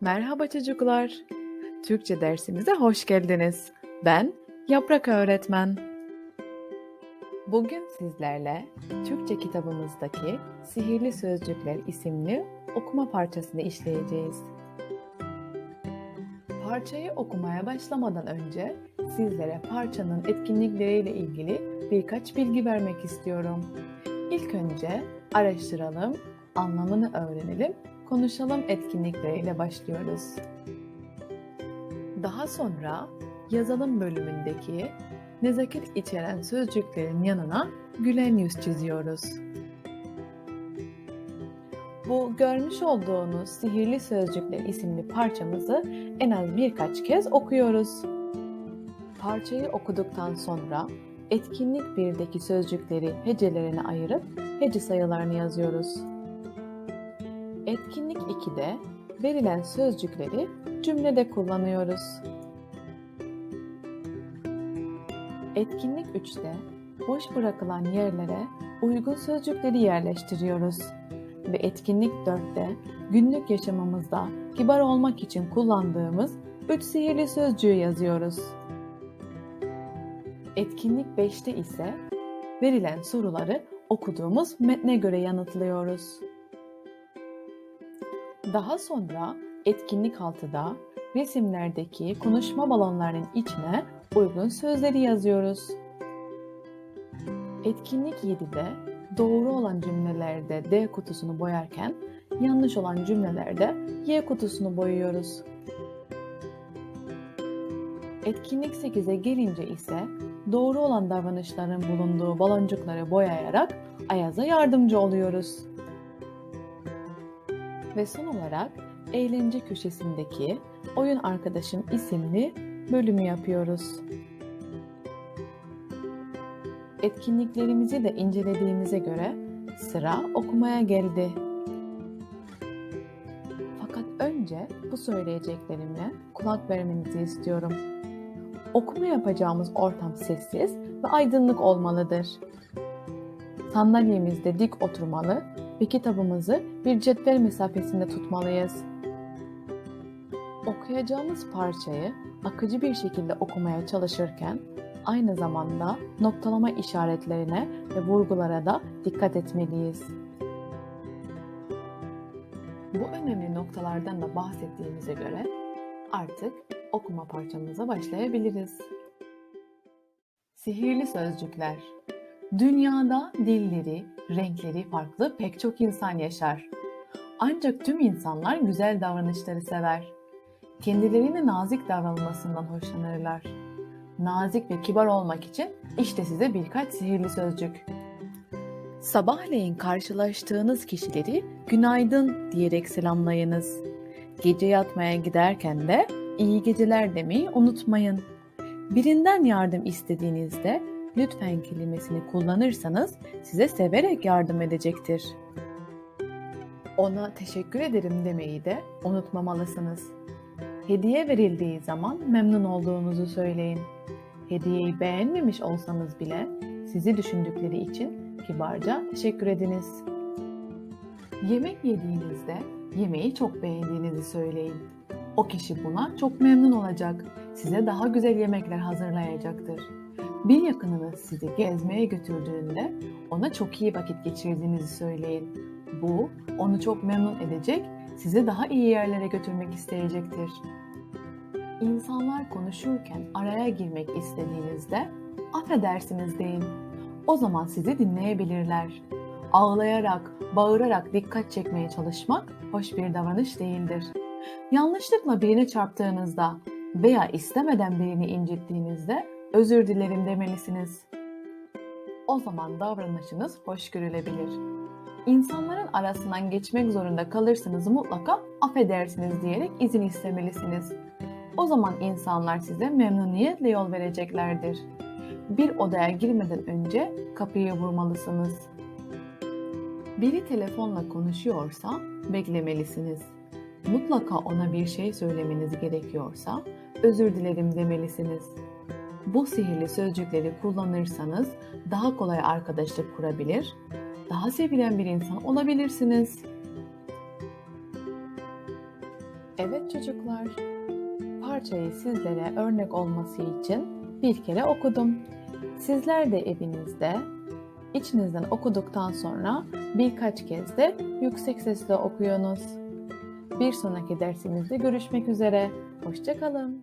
Merhaba çocuklar. Türkçe dersimize hoş geldiniz. Ben Yaprak Öğretmen. Bugün sizlerle Türkçe kitabımızdaki Sihirli Sözcükler isimli okuma parçasını işleyeceğiz. Parçayı okumaya başlamadan önce sizlere parçanın etkinlikleriyle ilgili birkaç bilgi vermek istiyorum. İlk önce araştıralım, anlamını öğrenelim konuşalım etkinlikleriyle başlıyoruz. Daha sonra yazalım bölümündeki nezaket içeren sözcüklerin yanına gülen yüz çiziyoruz. Bu görmüş olduğunuz Sihirli Sözcükler isimli parçamızı en az birkaç kez okuyoruz. Parçayı okuduktan sonra etkinlik 1'deki sözcükleri hecelerine ayırıp hece sayılarını yazıyoruz. Etkinlik 2'de verilen sözcükleri cümlede kullanıyoruz. Etkinlik 3'te boş bırakılan yerlere uygun sözcükleri yerleştiriyoruz. Ve etkinlik 4'te günlük yaşamımızda kibar olmak için kullandığımız 3 sihirli sözcüğü yazıyoruz. Etkinlik 5'te ise verilen soruları okuduğumuz metne göre yanıtlıyoruz. Daha sonra etkinlik 6'da resimlerdeki konuşma balonlarının içine uygun sözleri yazıyoruz. Etkinlik 7'de doğru olan cümlelerde D kutusunu boyarken yanlış olan cümlelerde Y kutusunu boyuyoruz. Etkinlik 8'e gelince ise doğru olan davranışların bulunduğu baloncukları boyayarak Ayaz'a yardımcı oluyoruz. Ve son olarak eğlence köşesindeki Oyun Arkadaşım isimli bölümü yapıyoruz. Etkinliklerimizi de incelediğimize göre sıra okumaya geldi. Fakat önce bu söyleyeceklerimle kulak vermenizi istiyorum. Okuma yapacağımız ortam sessiz ve aydınlık olmalıdır. Sandalyemizde dik oturmalı ve kitabımızı bir cetvel mesafesinde tutmalıyız. Okuyacağımız parçayı akıcı bir şekilde okumaya çalışırken aynı zamanda noktalama işaretlerine ve vurgulara da dikkat etmeliyiz. Bu önemli noktalardan da bahsettiğimize göre artık okuma parçamıza başlayabiliriz. Sihirli sözcükler Dünyada dilleri, renkleri farklı pek çok insan yaşar. Ancak tüm insanlar güzel davranışları sever. Kendilerine nazik davranılmasından hoşlanırlar. Nazik ve kibar olmak için işte size birkaç sihirli sözcük. Sabahleyin karşılaştığınız kişileri günaydın diyerek selamlayınız. Gece yatmaya giderken de iyi geceler demeyi unutmayın. Birinden yardım istediğinizde lütfen kelimesini kullanırsanız size severek yardım edecektir. Ona teşekkür ederim demeyi de unutmamalısınız. Hediye verildiği zaman memnun olduğunuzu söyleyin. Hediyeyi beğenmemiş olsanız bile sizi düşündükleri için kibarca teşekkür ediniz. Yemek yediğinizde yemeği çok beğendiğinizi söyleyin. O kişi buna çok memnun olacak. Size daha güzel yemekler hazırlayacaktır. Bir yakınınız sizi gezmeye götürdüğünde ona çok iyi vakit geçirdiğinizi söyleyin. Bu onu çok memnun edecek, sizi daha iyi yerlere götürmek isteyecektir. İnsanlar konuşurken araya girmek istediğinizde affedersiniz deyin. O zaman sizi dinleyebilirler. Ağlayarak, bağırarak dikkat çekmeye çalışmak hoş bir davranış değildir. Yanlışlıkla birine çarptığınızda veya istemeden birini incittiğinizde özür dilerim demelisiniz. O zaman davranışınız hoş görülebilir. İnsanların arasından geçmek zorunda kalırsanız mutlaka affedersiniz diyerek izin istemelisiniz. O zaman insanlar size memnuniyetle yol vereceklerdir. Bir odaya girmeden önce kapıyı vurmalısınız. Biri telefonla konuşuyorsa beklemelisiniz. Mutlaka ona bir şey söylemeniz gerekiyorsa özür dilerim demelisiniz. Bu sihirli sözcükleri kullanırsanız daha kolay arkadaşlık kurabilir, daha sevilen bir insan olabilirsiniz. Evet çocuklar, parçayı sizlere örnek olması için bir kere okudum. Sizler de evinizde içinizden okuduktan sonra birkaç kez de yüksek sesle okuyunuz. Bir sonraki dersimizde görüşmek üzere. Hoşçakalın.